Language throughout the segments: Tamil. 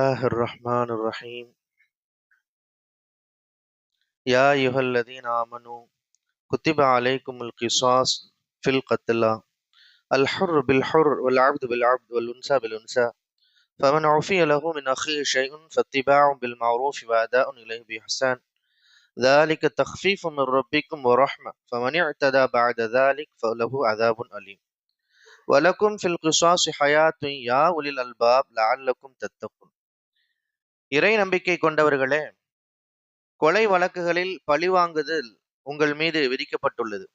الله الرحمن الرحيم. يا أيها الذين آمنوا كتب عليكم القصاص في القتلى. الحر بالحر والعبد بالعبد والأنثى بالأنثى. فمن عفي له من أخيه شيء فاتباع بالمعروف وأداء إليه بإحسان. ذلك تخفيف من ربكم ورحمة. فمن اعتدى بعد ذلك فله عذاب أليم. ولكم في القصاص حياة يا أولي الألباب لعلكم تتقون. இறை நம்பிக்கை கொண்டவர்களே கொலை வழக்குகளில் பழிவாங்குதல் உங்கள் மீது விதிக்கப்பட்டுள்ளது.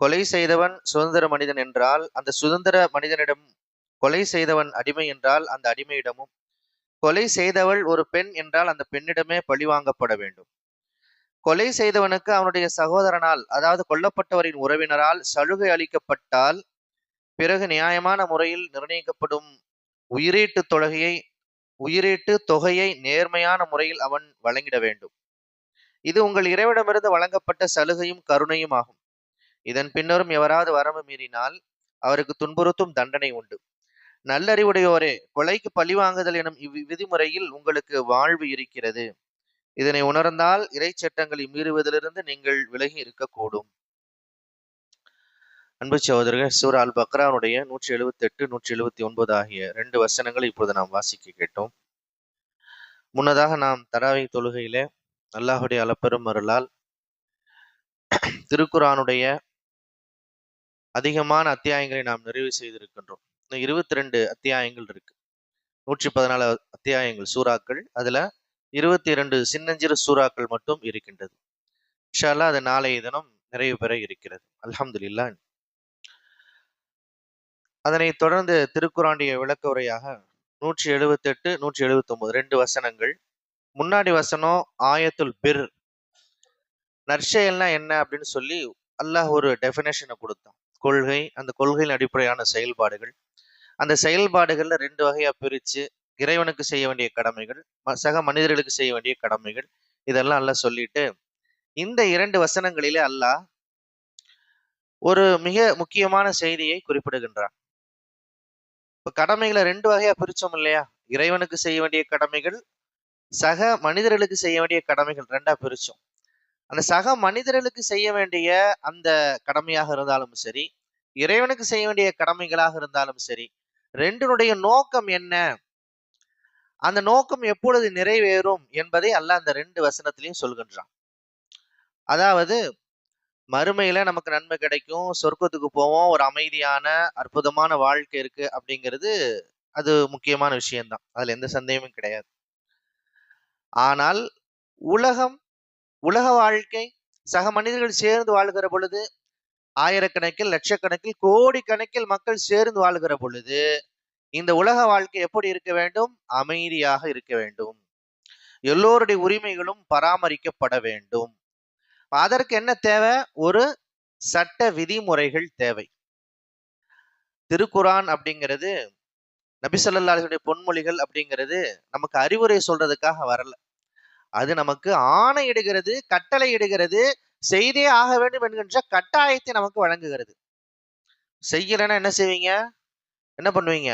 கொலை செய்தவன் சுதந்திர மனிதன் என்றால் அந்த சுதந்திர மனிதனிடம் கொலை செய்தவன் அடிமை என்றால் அந்த அடிமையிடமும் கொலை செய்தவள் ஒரு பெண் என்றால் அந்த பெண்ணிடமே பழிவாங்கப்பட வேண்டும். கொலை செய்தவனுக்கு அவனுடைய சகோதரனால் அதாவது கொல்லப்பட்டவரின் உறவினரால் சலுகை அளிக்கப்பட்டால் பிறகு நியாயமான முறையில் நிர்ணயிக்கப்படும் உயிரீட்டு தொழகையை உயிரீட்டு தொகையை நேர்மையான முறையில் அவன் வழங்கிட வேண்டும். இது உங்கள் இறைவிடமிருந்து வழங்கப்பட்ட சலுகையும் கருணையும் ஆகும். இதன் பின்னரும் எவராது வரம்பு மீறினால் அவருக்கு துன்புறுத்தும் தண்டனை உண்டு. நல்லறிவுடையோரே கொலைக்கு பழிவாங்குதல் எனும் இவ் விதிமுறையில் உங்களுக்கு வாழ்வு இருக்கிறது. இதனை உணர்ந்தால் இறை சட்டங்களை மீறுவதிலிருந்து நீங்கள் விலகி இருக்கக்கூடும். அன்பு சகோதரர்கள் சூர் அல் பக்ரானுடைய நூற்றி எழுபத்தி எட்டு நூற்றி எழுபத்தி ஒன்பது ஆகிய ரெண்டு வசனங்களை இப்பொழுது நாம் வாசிக்க கேட்டோம். முன்னதாக நாம் தராவை தொழுகையிலே அல்லாஹுடைய அளப்பெரும் அருளால் திருக்குறானுடைய அதிகமான அத்தியாயங்களை நாம் நிறைவு செய்திருக்கின்றோம். இன்னும் இருபத்தி ரெண்டு அத்தியாயங்கள் இருக்கு. நூற்றி பதினாலு அத்தியாயங்கள் சூறாக்கள். அதுல இருபத்தி இரண்டு சின்னஞ்சிறு சூறாக்கள் மட்டும் இருக்கின்றது. இன்ஷால்லா அது நாளைய தினம் நிறைவு பெற இருக்கிறது. அலமதுல்லா அதனைத் தொடர்ந்து திருக்குறாண்டிய விளக்க உரையாக நூற்றி எழுபத்தி எட்டு நூற்றி எழுபத்தி ஒன்பது ரெண்டு வசனங்கள். முன்னாடி வசனம் ஆயத்துல் பிர். நற்செயல்னா என்ன அப்படின்னு சொல்லி அல்லாஹ் ஒரு டெஃபினேஷனை கொடுத்தான். கொள்கை அந்த கொள்கையின் அடிப்படையான செயல்பாடுகள். அந்த செயல்பாடுகள்ல ரெண்டு வகையா பிரிச்சு இறைவனுக்கு செய்ய வேண்டிய கடமைகள் சக மனிதர்களுக்கு செய்ய வேண்டிய கடமைகள் இதெல்லாம் அல்லாஹ் சொல்லிட்டு இந்த இரண்டு வசனங்களிலே அல்லாஹ் ஒரு மிக முக்கியமான செய்தியை குறிப்பிடுகின்றான். இப்போ கடமைகளை ரெண்டு வகையா பிரிச்சோம் இல்லையா? இறைவனுக்கு செய்ய வேண்டிய கடமைகள் சக மனிதர்களுக்கு செய்ய வேண்டிய கடமைகள் ரெண்டா பிரிச்சோம். அந்த சக மனிதர்களுக்கு செய்ய வேண்டிய அந்த கடமையாக இருந்தாலும் சரி இறைவனுக்கு செய்ய வேண்டிய கடமைகளாக இருந்தாலும் சரி ரெண்டினுடைய நோக்கம் என்ன? அந்த நோக்கம் எப்பொழுது நிறைவேறும் என்பதை அல்ல அந்த ரெண்டு வசனத்திலையும் சொல்கின்றான். அதாவது மறுமையில நமக்கு நன்மை கிடைக்கும். சொர்க்கத்துக்கு போவோம். ஒரு அமைதியான அற்புதமான வாழ்க்கை இருக்கு அப்படிங்கிறது அது முக்கியமான விஷயம்தான். அதுல எந்த சந்தேகமும் கிடையாது. ஆனால் உலகம் உலக வாழ்க்கை சக மனிதர்கள் சேர்ந்து வாழ்கிற பொழுது ஆயிரக்கணக்கில் லட்சக்கணக்கில் கோடிக்கணக்கில் மக்கள் சேர்ந்து வாழ்கிற பொழுது இந்த உலக வாழ்க்கை எப்படி இருக்க வேண்டும்? அமைதியாக இருக்க வேண்டும். எல்லோருடைய உரிமைகளும் பராமரிக்கப்பட வேண்டும். அதற்கு என்ன தேவை? ஒரு சட்ட விதிமுறைகள் தேவை. திருக்குரான் அப்படிங்கிறது நபி பொன்மொழிகள் அப்படிங்கிறது நமக்கு அறிவுரை சொல்றதுக்காக வரல. அது நமக்கு ஆணையிடுகிறது கட்டளை இடுகிறது செய்தே ஆக வேண்டும் என்கின்ற கட்டாயத்தை நமக்கு வழங்குகிறது. செய்யலைன்னா என்ன செய்வீங்க? என்ன பண்ணுவீங்க?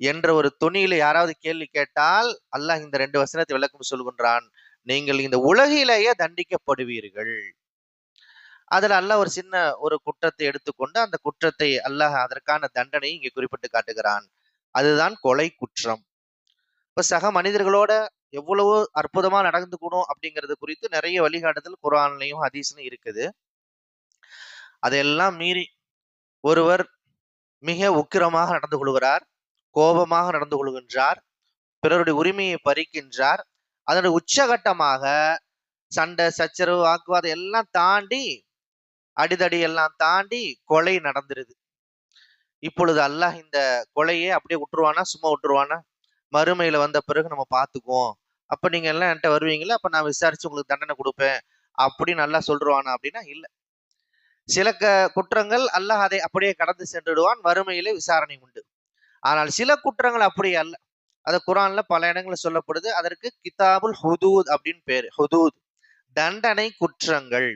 என்ற ஒரு துணியில யாராவது கேள்வி கேட்டால் அல்லாஹ் இந்த ரெண்டு வசனத்தை விளக்கம் சொல்கின்றான். நீங்கள் இந்த உலகிலேயே தண்டிக்கப்படுவீர்கள். அதுல அல்லாஹ் ஒரு சின்ன ஒரு குற்றத்தை எடுத்துக்கொண்டு அந்த குற்றத்தை அல்லாஹ் அதற்கான தண்டனை இங்கே குறிப்பிட்டு காட்டுகிறான். அதுதான் கொலை குற்றம். இப்ப சக மனிதர்களோட எவ்வளவு அற்புதமா நடந்துக்கணும் அப்படிங்கிறது குறித்து நிறைய வழிகாட்டுதல் குரான்லையும் ஹதீஸ்லையும் இருக்குது. அதையெல்லாம் மீறி ஒருவர் மிக உக்கிரமாக நடந்து கொள்கிறார் கோபமாக நடந்து கொள்கின்றார் பிறருடைய உரிமையை பறிக்கின்றார் அதனுடைய உச்சகட்டமாக சண்டை சச்சரவு வாக்குவாதம் எல்லாம் தாண்டி அடிதடி எல்லாம் தாண்டி கொலை நடந்துருது. இப்பொழுது அல்லாஹ் இந்த கொலையை அப்படியே விட்டுருவானா? சும்மா விட்டுருவானா? மறுமையில வந்த பிறகு நம்ம பார்த்துக்குவோம். அப்ப நீங்க எல்லாம் என்கிட்ட வருவீங்களா? அப்ப நான் விசாரிச்சு உங்களுக்கு தண்டனை கொடுப்பேன் அப்படின்னு நல்லா சொல்றானா அப்படின்னா இல்ல. சில க குற்றங்கள் அல்லாஹ் அதை அப்படியே கடந்து சென்றுடுவான். வறுமையிலே விசாரணை உண்டு. ஆனால் சில குற்றங்கள் அப்படி அல்ல. அது குரான்ல பல இடங்களில் சொல்லப்படுது. அதற்கு கிதாபுல் ஹுதூத் அப்படின்னு பேர். ஹுதூத். தண்டனை குற்றங்கள்.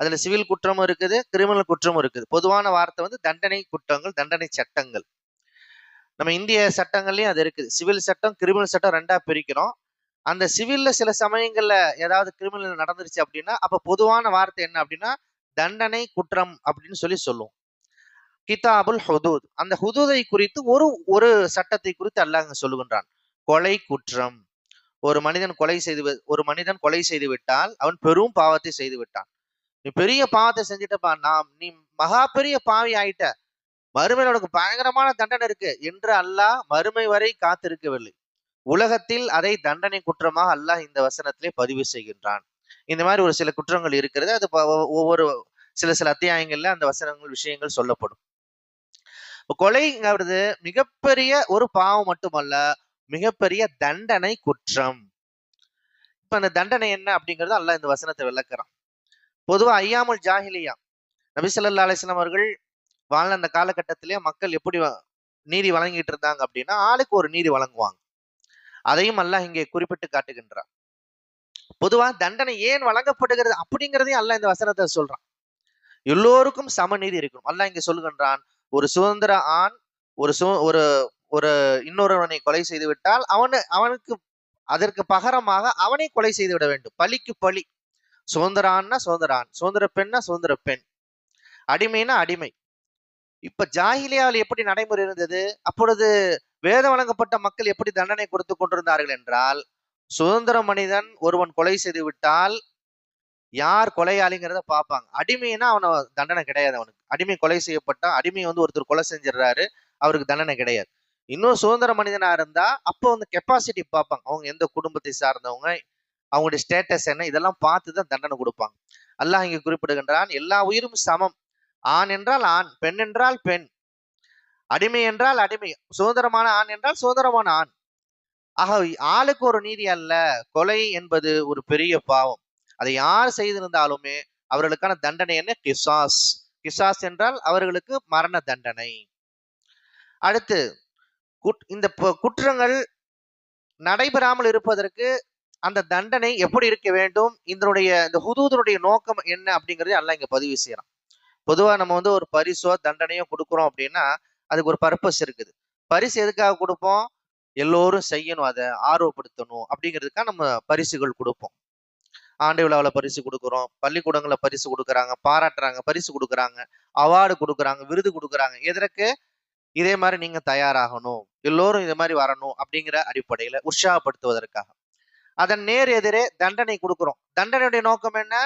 அதுல சிவில் குற்றமும் இருக்குது கிரிமினல் குற்றமும் இருக்குது. பொதுவான வார்த்தை வந்து தண்டனை குற்றங்கள் தண்டனை சட்டங்கள். நம்ம இந்திய சட்டங்கள்லயும் அது இருக்குது. சிவில் சட்டம் கிரிமினல் சட்டம் ரெண்டா பிரிக்கிறோம். அந்த சிவில்ல சில சமயங்கள்ல ஏதாவது கிரிமினல் நடந்துருச்சு அப்படின்னா அப்ப பொதுவான வார்த்தை என்ன அப்படின்னா தண்டனை குற்றம் அப்படின்னு சொல்லி சொல்லுவோம். கிதாபுல் ஹுதூத். அந்த ஹுதூதை குறித்து ஒரு ஒரு சட்டத்தை குறித்து அல்லாஹ் சொல்லுகின்றான். கொலை குற்றம். ஒரு மனிதன் கொலை செய்து ஒரு மனிதன் கொலை செய்து விட்டால் அவன் பெரும் பாவத்தை செய்து விட்டான். நீ பெரிய பாவத்தை செஞ்சுட்டப்பா நாம் நீ மகா பெரிய பாவி ஆயிட்ட. மறுமையில் உனக்கு பயங்கரமான தண்டனை இருக்கு என்று அல்லாஹ் மறுமை வரை காத்திருக்கவில்லை. உலகத்தில் அதை தண்டனை குற்றமாக அல்லாஹ் இந்த வசனத்திலே பதிவு செய்கின்றான். இந்த மாதிரி ஒரு சில குற்றங்கள் இருக்கிறது. அது ஒவ்வொரு சில சில அத்தியாயங்கள்ல அந்த வசனங்கள் விஷயங்கள் சொல்லப்படும். கொலைங்கிறது மிகப்பெரிய ஒரு பாவம் மட்டுமல்ல மிகப்பெரிய தண்டனை குற்றம். இப்ப அந்த தண்டனை என்ன அப்படிங்கறது அல்ல இந்த வசனத்தை விளக்குறான். பொதுவா ஐயாமுல் ஜாஹிலியா நபிசல்லா அலிஸ்லாம் அவர்கள் வாழ்ந்த அந்த காலகட்டத்திலேயே மக்கள் எப்படி நீதி வழங்கிட்டு இருந்தாங்க அப்படின்னா ஆளுக்கு ஒரு நீதி வழங்குவாங்க. அதையும் அல்லாஹ் இங்கே குறிப்பிட்டு காட்டுகின்றான். பொதுவா தண்டனை ஏன் வழங்கப்படுகிறது அப்படிங்கிறதையும் அல்ல இந்த வசனத்தை சொல்றான். எல்லோருக்கும் சமநீதி இருக்கணும். அல்லாஹ் இங்க சொல்லுகின்றான் ஒரு சுதந்திர ஆண் ஒரு சு ஒரு ஒரு இன்னொருவனை கொலை செய்து விட்டால் அவனு அவனுக்கு அதற்கு பகரமாக அவனை கொலை செய்து விட வேண்டும். பழிக்கு பழி. சுதந்திர ஆண்னா சுதந்திர ஆண் சுதந்திர பெண்ணா சுதந்திர பெண். அடிமைனா அடிமை. இப்ப ஜாகிலியாவில் எப்படி நடைமுறை இருந்தது? அப்பொழுது வேதம் வழங்கப்பட்ட மக்கள் எப்படி தண்டனை கொடுத்து கொண்டிருந்தார்கள் என்றால் சுதந்திர மனிதன் ஒருவன் கொலை செய்து விட்டால் யார் கொலையாளிங்கிறத பார்ப்பாங்க. அடிமைனா அவன தண்டனை கிடையாது அவனுக்கு. அடிமை கொலை செய்யப்பட்டா அடிமை வந்து ஒருத்தர் கொலை செஞ்சிடுறாரு அவருக்கு தண்டனை கிடையாது. இன்னும் சுதந்திர மனிதனா இருந்தா அப்போ வந்து கெப்பாசிட்டி பார்ப்பாங்க. அவங்க எந்த குடும்பத்தை சார்ந்தவங்க அவங்களுடைய ஸ்டேட்டஸ் என்ன இதெல்லாம் பார்த்து தான் தண்டனை கொடுப்பாங்க. அல்லாஹ் இங்க குறிப்பிடுகின்றான் எல்லா உயிரும் சமம். ஆண் என்றால் ஆண் பெண் என்றால் பெண். அடிமை என்றால் அடிமை. சுதந்திரமான ஆண் என்றால் சுதந்திரமான ஆண். ஆக ஆளுக்கு ஒரு நீதி அல்ல கொலை என்பது ஒரு பெரிய பாவம். அதை யார் செய்திருந்தாலுமே அவர்களுக்கான தண்டனை என்ன? கிசாஸ். கிசாஸ் என்றால் அவர்களுக்கு மரண தண்டனை. அடுத்து குட்- இந்த குற்றங்கள் நடைபெறாமல் இருப்பதற்கு அந்த தண்டனை எப்படி இருக்க வேண்டும்? இதனுடைய இந்த ஹுதூதனுடைய நோக்கம் என்ன அப்படிங்கறதை எல்லாம் இங்க பதிவு செய்யலாம் பொதுவா நம்ம வந்து ஒரு பரிசோ தண்டனையோ கொடுக்குறோம் அப்படின்னா அதுக்கு ஒரு பர்பஸ் இருக்குது. பரிசு எதுக்காக கொடுப்போம்? எல்லோரும் செய்யணும் அதை ஆர்வப்படுத்தணும் அப்படிங்கிறதுக்காக நம்ம பரிசுகள் கொடுப்போம். ஆண்டு விழாவில் பரிசு கொடுக்குறோம். பள்ளிக்கூடங்களில் பரிசு கொடுக்குறாங்க. பாராட்டுறாங்க. பரிசு கொடுக்குறாங்க. அவார்டு கொடுக்குறாங்க. விருது கொடுக்குறாங்க. எதற்கு? இதே மாதிரி நீங்க தயாராகணும். எல்லோரும் இதே மாதிரி வரணும் அப்படிங்கிற அடிப்படையில உற்சாகப்படுத்துவதற்காக. அதன் நேர் எதிரே தண்டனை கொடுக்குறோம். தண்டனையுடைய நோக்கம் என்ன?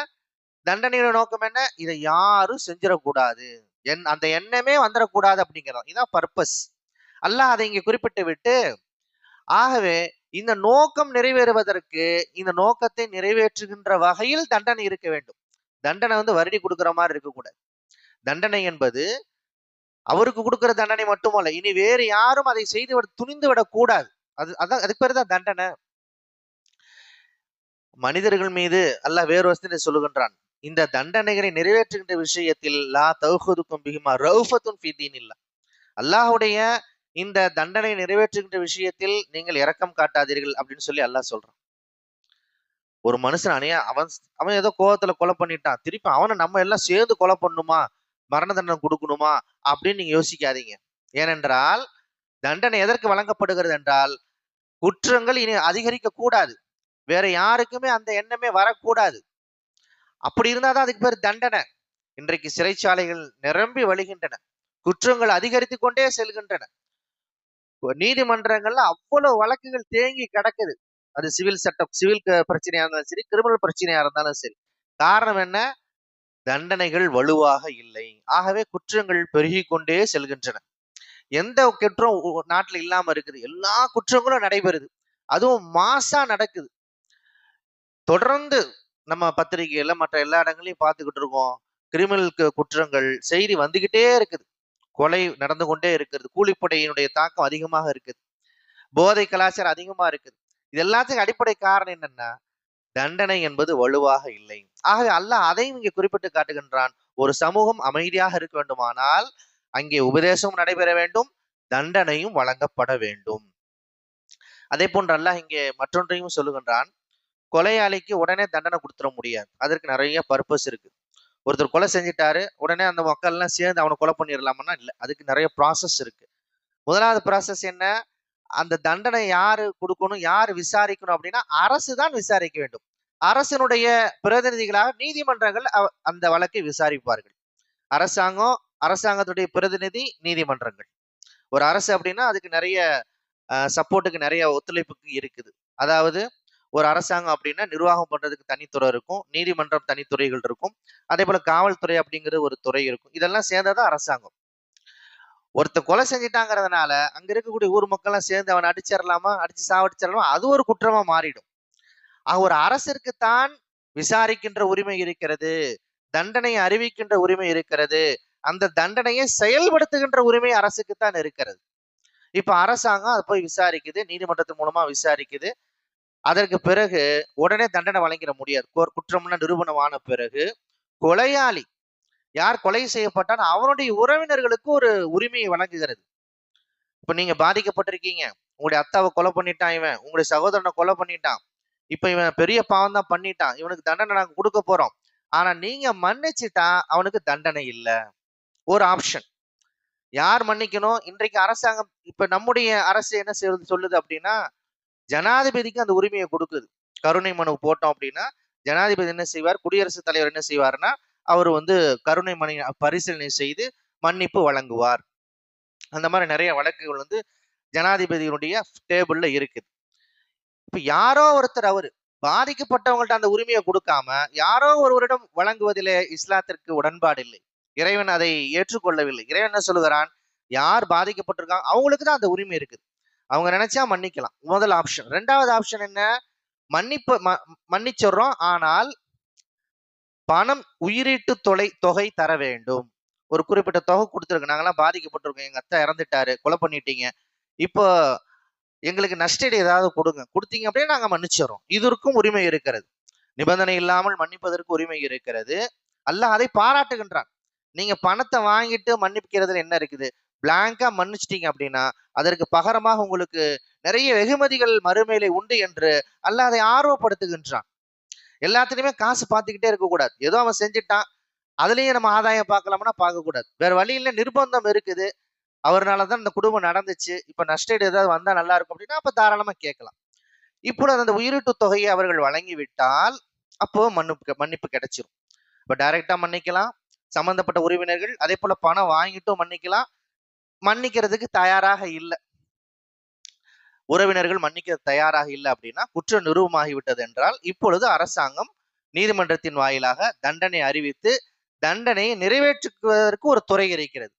தண்டனையுடைய நோக்கம் என்ன? இதை யாரும் செஞ்சிடக்கூடாது. என் அந்த எண்ணமே வந்துடக்கூடாது அப்படிங்கிறோம். இதான் பர்பஸ் அல்லாஹ் அதை இங்க குறிப்பிட்டு விட்டு ஆகவே இந்த நோக்கம் நிறைவேறுவதற்கு இந்த நோக்கத்தை நிறைவேற்றுகின்ற வகையில் தண்டனை இருக்க வேண்டும். தண்டனை வந்து வருடி கொடுக்கிற மாதிரி இருக்கக்கூடாது. தண்டனை என்பது அவருக்கு கொடுக்கிற தண்டனை மட்டுமல்ல இனி வேறு யாரும் அதை செய்து விட துணிந்து விடக்கூடாது அது அதான் அதுக்கு பேர் தான் தண்டனை. மனிதர்கள் மீது அல்லாஹ் வேறு வசதி சொல்லுகின்றான் இந்த தண்டனைகளை நிறைவேற்றுகின்ற விஷயத்தில் லா தௌஹதுக்கும் பிகுமா ரவுஃபத்தும் ஃபி தீனில்லா. அல்லாஹ்வுடைய இந்த தண்டனை நிறைவேற்றுகின்ற விஷயத்தில் நீங்கள் இரக்கம் காட்டாதீர்கள் அப்படின்னு சொல்லி அல்லாஹ் சொல்றான். ஒரு மனுஷன் அணியா அவன் அவன் ஏதோ கோவத்துல கொலை பண்ணிட்டான். திருப்பி அவனை நம்ம எல்லாம் சேர்ந்து கொலை பண்ணணுமா மரண தண்டனை கொடுக்கணுமா? அப்படின்னு நீங்க யோசிக்காதீங்க. ஏனென்றால் தண்டனை எதற்கு வழங்கப்படுகிறது என்றால் குற்றங்கள் இனி அதிகரிக்க கூடாது. வேற யாருக்குமே அந்த எண்ணமே வரக்கூடாது. அப்படி இருந்தாதான் அதுக்கு பேர் தண்டனை. இன்றைக்கு சிறைச்சாலைகள் நிரம்பி வழிகின்றன. குற்றங்கள் அதிகரித்து கொண்டே செல்கின்றன. நீதிமன்றங்கள்ல அவ்வளவு வழக்குகள் தேங்கி கிடக்குது. அது சிவில் சட்டம் சிவில் பிரச்சனையா இருந்தாலும் சரி கிரிமினல் பிரச்சனையா இருந்தாலும் சரி. காரணம் என்ன? தண்டனைகள் வலுவாக இல்லை. ஆகவே குற்றங்கள் பெருகி கொண்டே செல்கின்றன. எந்த குற்றம் நாட்டுல இல்லாம இருக்குது. எல்லா குற்றங்களும் நடைபெறுது. அதுவும் மாசா நடக்குது. தொடர்ந்து நம்ம பத்திரிகையில மற்ற எல்லா இடங்களையும் பார்த்துக்கிட்டு இருக்கோம். கிரிமினல் குற்றங்கள் செய்தி வந்துகிட்டே இருக்குது. கொலை நடந்து கொண்டே இருக்கிறது. கூலிப்படையினுடைய தாக்கம் அதிகமாக இருக்குது. போதை கலாச்சாரம் அதிகமா இருக்குது. இது எல்லாத்துக்கும் அடிப்படை காரணம் என்னன்னா தண்டனை என்பது வலுவாக இல்லை. ஆகவே அல்லாஹ் அதையும் இங்கே குறிப்பிட்டு காட்டுகின்றான். ஒரு சமூகம் அமைதியாக இருக்க வேண்டுமானால் அங்கே உபதேசமும் நடைபெற வேண்டும் தண்டனையும் வழங்கப்பட வேண்டும். அதே போன்று அல்லாஹ் இங்கே மற்றொன்றையும் சொல்லுகின்றான். கொலையாளிக்கு உடனே தண்டனை கொடுத்துட முடியாது. அதற்கு நிறைய பர்பஸ் இருக்கு. ஒருத்தர் கொலை செஞ்சிட்டாரு உடனே அந்த மக்கள் எல்லாம் சேர்ந்து அவனை கொலை பண்ணிடலாமன்னா இல்லை. அதுக்கு நிறைய ப்ராசஸ் இருக்கு. முதலாவது ப்ராசஸ் என்ன? அந்த தண்டனை யாரு கொடுக்கணும் யார் விசாரிக்கணும் அப்படின்னா அரசு தான் விசாரிக்க வேண்டும். அரசினுடைய பிரதிநிதிகளாக நீதிமன்றங்கள் அவ- அந்த வழக்கை விசாரிப்பார்கள். அரசாங்கம் அரசாங்கத்துடைய பிரதிநிதி நீதிமன்றங்கள். ஒரு அரசு அப்படின்னா அதுக்கு நிறைய சப்போர்ட்டுக்கு நிறைய ஒத்துழைப்புக்கு இருக்குது. அதாவது ஒரு அரசாங்கம் அப்படின்னா நிர்வாகம் பண்றதுக்கு தனித்துறை இருக்கும் நீதிமன்றம் தனித்துறைகள் இருக்கும். அதே போல காவல்துறை அப்படிங்கிற ஒரு துறை இருக்கும். இதெல்லாம் சேர்ந்ததான் அரசாங்கம். ஒருத்தர் கொலை செஞ்சிட்டாங்கிறதுனால அங்க இருக்கக்கூடிய ஊர் மக்கள்லாம் சேர்ந்து அவனை அடிச்சிடலாமா அடிச்சு சாவடிச்சிடலாமா அது ஒரு குற்றமா மாறிடும். ஆக ஒரு அரசிற்குத்தான் விசாரிக்கின்ற உரிமை இருக்கிறது தண்டனை அறிவிக்கின்ற உரிமை இருக்கிறது அந்த தண்டனையை செயல்படுத்துகின்ற உரிமை அரசுக்குத்தான் இருக்கிறது. இப்ப அரசாங்கம் அதை போய் விசாரிக்குது நீதிமன்றத்தின் மூலமா விசாரிக்குது. அதற்கு பிறகு உடனே தண்டனை வழங்கிட முடியாது. கு- குற்றம்னா நிரூபணமான பிறகு கொலையாளி யார் கொலை செய்யப்பட்டாலும் அவனுடைய உறவினர்களுக்கு ஒரு உரிமையை வழங்குகிறது இப்ப நீங்க பாதிக்கப்பட்டிருக்கீங்க. உங்களுடைய அத்தாவை கொலை பண்ணிட்டான் இவன். உங்களுடைய சகோதரனை கொலை பண்ணிட்டான். இப்ப இவன் பெரிய பாவம் தான் பண்ணிட்டான். இவனுக்கு தண்டனை நாங்க கொடுக்க போறோம். ஆனா நீங்க மன்னிச்சிட்டா அவனுக்கு தண்டனை இல்லை. ஒரு ஆப்ஷன் யார் மன்னிக்கணும்? இன்றைக்கு அரசாங்கம் இப்ப நம்முடைய அரசு என்ன சொல்லுது அப்படின்னா ஜனாதிபதிக்கு அந்த உரிமையை கொடுக்குது. கருணை மனு போட்டோம் அப்படின்னா ஜனாதிபதி என்ன செய்வார்? குடியரசுத் தலைவர் என்ன செய்வார்னா அவர் வந்து கருணை மனு பரிசீலனை செய்து மன்னிப்பு வழங்குவார். அந்த மாதிரி நிறைய வழக்குகள் வந்து ஜனாதிபதியினுடைய டேபிள்ல இருக்குது. இப்ப யாரோ ஒருத்தர் அவரு பாதிக்கப்பட்டவங்கள்ட்ட அந்த உரிமையை கொடுக்காம யாரோ ஒருவரிடம் வழங்குவதிலே இஸ்லாத்திற்கு உடன்பாடு இல்லை. இறைவன் அதை ஏற்றுக்கொள்ளவில்லை. இறைவன் என்ன சொல்லுகிறான்? யார் பாதிக்கப்பட்டிருக்காங்க? அவங்களுக்கு தான் அந்த உரிமை இருக்குது. அவங்க நினைச்சா மன்னிக்கலாம். முதல் ஆப்ஷன் ரெண்டாவது ஆப்ஷன் என்ன? மன்னிப்பு ம- மன்னிச்சிடுறோம். ஆனால் பணம் உயிரீட்டு தொலை தொகை தர வேண்டும். ஒரு குறிப்பிட்ட தொகை கொடுத்துருக்கு. நாங்களாம் பாதிக்கப்பட்டிருக்கோம். எங்க அத்தை இறந்துட்டாரு. கொலை பண்ணிட்டீங்க. இப்போ எங்களுக்கு நஷ்டீடு ஏதாவது கொடுங்க. கொடுத்தீங்க அப்படியே நாங்க மன்னிச்சிடறோம். இதற்கும் உரிமை இருக்கிறது. நிபந்தனை இல்லாமல் மன்னிப்பதற்கு உரிமை இருக்கிறது. அல்லாஹ் அதை பாராட்டுகின்றான். நீங்க பணத்தை வாங்கிட்டு மன்னிக்கிறதுல என்ன இருக்குது? பிளாங்கா மன்னிச்சிட்டீங்க அப்படின்னா அதற்கு பகரமாக உங்களுக்கு நிறைய வெகுமதிகள் மறுமையிலே உண்டு என்று அல்ல அதை ஆர்வப்படுத்துகின்றான். எல்லாத்துலயுமே காசு பார்த்துக்கிட்டே இருக்கக்கூடாது. ஏதோ அவன் செஞ்சுட்டான். அதுலயும் நம்ம ஆதாயம் பார்க்கலாம்னா பார்க்கக்கூடாது. வேற வழி நிர்பந்தம் இருக்குது. அவர்னாலதான் இந்த குடும்பம் நடந்துச்சு. இப்ப நஷ்டஈடு ஏதாவது வந்தா நல்லா இருக்கும் அப்படின்னா அப்ப தாராளமா கேட்கலாம். இப்பொழுது அந்த உயிரிட்டு தொகையை அவர்கள் வழங்கி விட்டால் அப்போ மன்னிப்பு மன்னிப்பு கிடைச்சிரும். இப்ப டைரக்டா மன்னிக்கலாம். சம்பந்தப்பட்ட உறவினர்கள் அதே போல பணம் வாங்கிட்டும் மன்னிக்கலாம். மன்னிக்கிறதுக்கு தயாராக இல்லை. உறவினர்கள் மன்னிக்க தயாராக இல்லை அப்படின்னா குற்றம் நிரூபமாகிவிட்டது என்றால் இப்பொழுது அரசாங்கம் நீதிமன்றத்தின் வாயிலாக தண்டனை அறிவித்து தண்டனையை நிறைவேற்றுவதற்கு ஒரு துறை இருக்கிறது.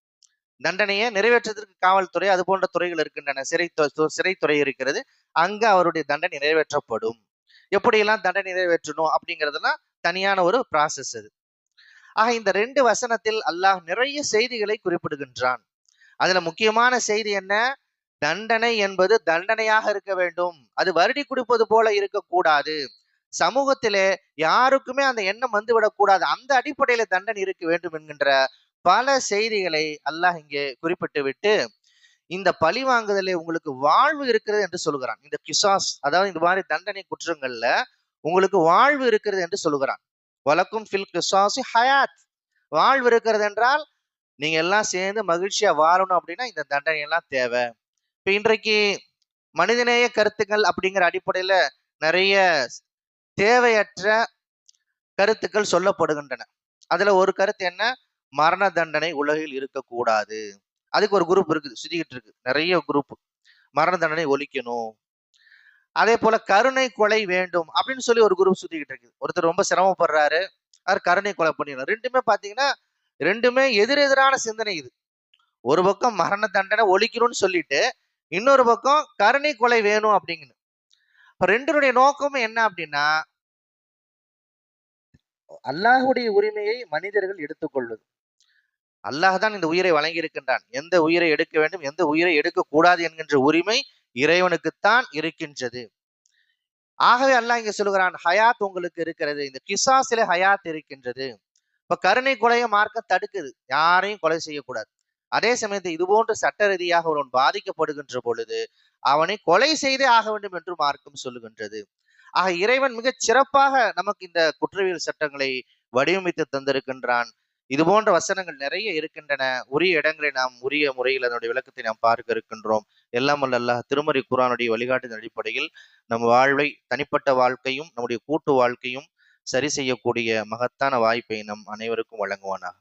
தண்டனையை நிறைவேற்றுவதற்கு காவல்துறை அது போன்ற துறைகள் இருக்கின்றன. சிறை சிறைத்துறை இருக்கிறது. அங்கு அவருடைய தண்டனை நிறைவேற்றப்படும். எப்படியெல்லாம் தண்டனை நிறைவேற்றணும் அப்படிங்கிறதுலாம் தனியான ஒரு ப்ராசஸ் அது. ஆக இந்த ரெண்டு வசனத்தில் அல்லாஹ் நிறைய செய்திகளை குறிப்பிடுகின்றான். அதுல முக்கியமான செய்தி என்ன? தண்டனை என்பது தண்டனையாக இருக்க வேண்டும். அது வருடி கொடுப்பது போல இருக்கக்கூடாது. சமூகத்திலே யாருக்குமே அந்த எண்ணம் வந்து விடக்கூடாது. அந்த அடிப்படையில தண்டனை இருக்க வேண்டும் என்கின்ற பல செய்திகளை அல்லாஹ் இங்கே குறிப்பிட்டு விட்டு இந்த பழி வாங்குதலே உங்களுக்கு வாழ்வு இருக்கிறது என்று சொல்கிறான் இந்த கிசாஸ் அதாவது இந்த மாதிரி தண்டனை குற்றங்கள்ல உங்களுக்கு வாழ்வு இருக்கிறது என்று சொல்கிறான் வழக்கும் ஃபில் கிசாசி ஹயாத். வாழ்வு இருக்கிறது என்றால் நீங்க எல்லாம் சேர்ந்து மகிழ்ச்சியா வாழணும் அப்படின்னா இந்த தண்டனை எல்லாம் தேவை. இப்போ இன்றைக்கு மனிதநேய கருத்துக்கள் அப்படிங்கிற அடிப்படையில நிறைய தேவையற்ற கருத்துக்கள் சொல்லப்படுகின்றன. அதுல ஒரு கருத்து என்ன? மரண தண்டனை உலகில் இருக்கக்கூடாது. அதுக்கு ஒரு குரூப் இருக்குது சுத்திக்கிட்டு இருக்கு. நிறைய குரூப். மரண தண்டனை ஒழிக்கணும். அதே போல கருணை கொலை வேண்டும் அப்படின்னு சொல்லி ஒரு குரூப் சுத்திக்கிட்டு இருக்கு. ஒருத்தர் ரொம்ப சிரமப்படுறாரு. அவர் கருணை கொலை பண்ணிடலாம் ரெண்டுமே பாத்தீங்கன்னா ரெண்டுமே எதிரெதிரான சிந்தனை இது. ஒரு பக்கம் மரண தண்டனை ஒழிக்கணும்னு சொல்லிட்டு இன்னொரு பக்கம் கருணை கொலை வேணும் அப்படிங்கன்னு இப்போ ரெண்டினுடைய நோக்கமும் என்ன அப்படின்னா அல்லாஹுடைய உரிமையை மனிதர்கள் எடுத்துக்கொள்வது. அல்லாஹ் தான் இந்த உயிரை வழங்கி இருக்கின்றான் எந்த உயிரை எடுக்க வேண்டும் எந்த உயிரை எடுக்கக்கூடாது என்கின்ற உரிமை இறைவனுக்குத்தான் இருக்கின்றது. ஆகவே அல்லாஹ் இங்க சொல்லுகிறான் ஹயாத் உங்களுக்கு இருக்கிறது. இந்த கிசாசில ஹயாத் இருக்கின்றது. இப்ப கருணை கொலையை மார்க்கம் தடுக்குது. யாரையும் கொலை செய்யக்கூடாது. அதே சமயத்தில் இது போன்ற சட்ட ரீதியாக ஒருவன் பாதிக்கப்படுகின்ற பொழுது அவனை கொலை செய்தே ஆக வேண்டும் என்று மார்க்கம் சொல்லுகின்றது. ஆக இறைவன் மிகச் சிறப்பாக நமக்கு இந்த குற்றவியல் சட்டங்களை வடிவமைத்து தந்திருக்கின்றான். இது போன்ற வசனங்கள் நிறைய இருக்கின்றன. உரிய இடங்களை நாம் உரிய முறையில் அதனுடைய விளக்கத்தை நாம் பார்க்க இருக்கின்றோம். எல்லாம் அல்ல அல்லாஹ் திருமறை குரானுடைய வழிகாட்டின் அடிப்படையில் நம் வாழ்வை தனிப்பட்ட வாழ்க்கையும் நம்முடைய கூட்டு வாழ்க்கையும் சரி செய்யக்கூடிய மகத்தான வாய்ப்பை நம் அனைவருக்கும் வழங்குவானாக.